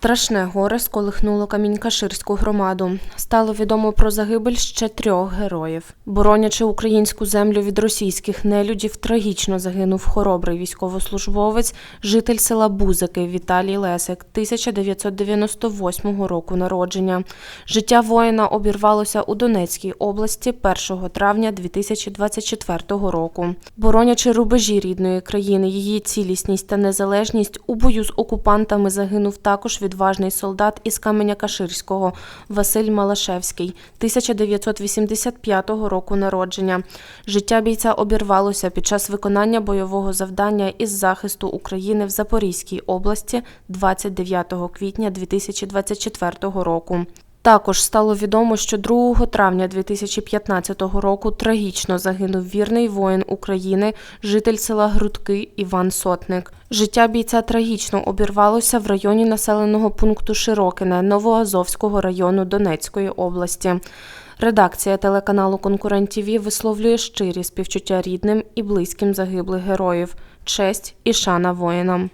Страшне горе сколихнуло Камінь-Каширську громаду. Стало відомо про загибель ще трьох героїв. Боронячи українську землю від російських нелюдів, трагічно загинув хоробрий військовослужбовець, житель села Бузики Віталій Лесик, 1998 року народження. Життя воїна обірвалося у Донецькій області 1 травня 2024 року. Боронячи рубежі рідної країни, її цілісність та незалежність, у бою з окупантами загинув також відважний солдат із Каменя-Каширського Василь Малашевський, 1985 року народження. Життя бійця обірвалося під час виконання бойового завдання із захисту України в Запорізькій області 29 квітня 2024 року. Також стало відомо, що 2 травня 2015 року трагічно загинув вірний воїн України, житель села Грудки Іван Сотник. Життя бійця трагічно обірвалося в районі населеного пункту Широкине Новоазовського району Донецької області. Редакція телеканалу Конкурент ТІВІ висловлює щирі співчуття рідним і близьким загиблих героїв, честь і шана воїнам.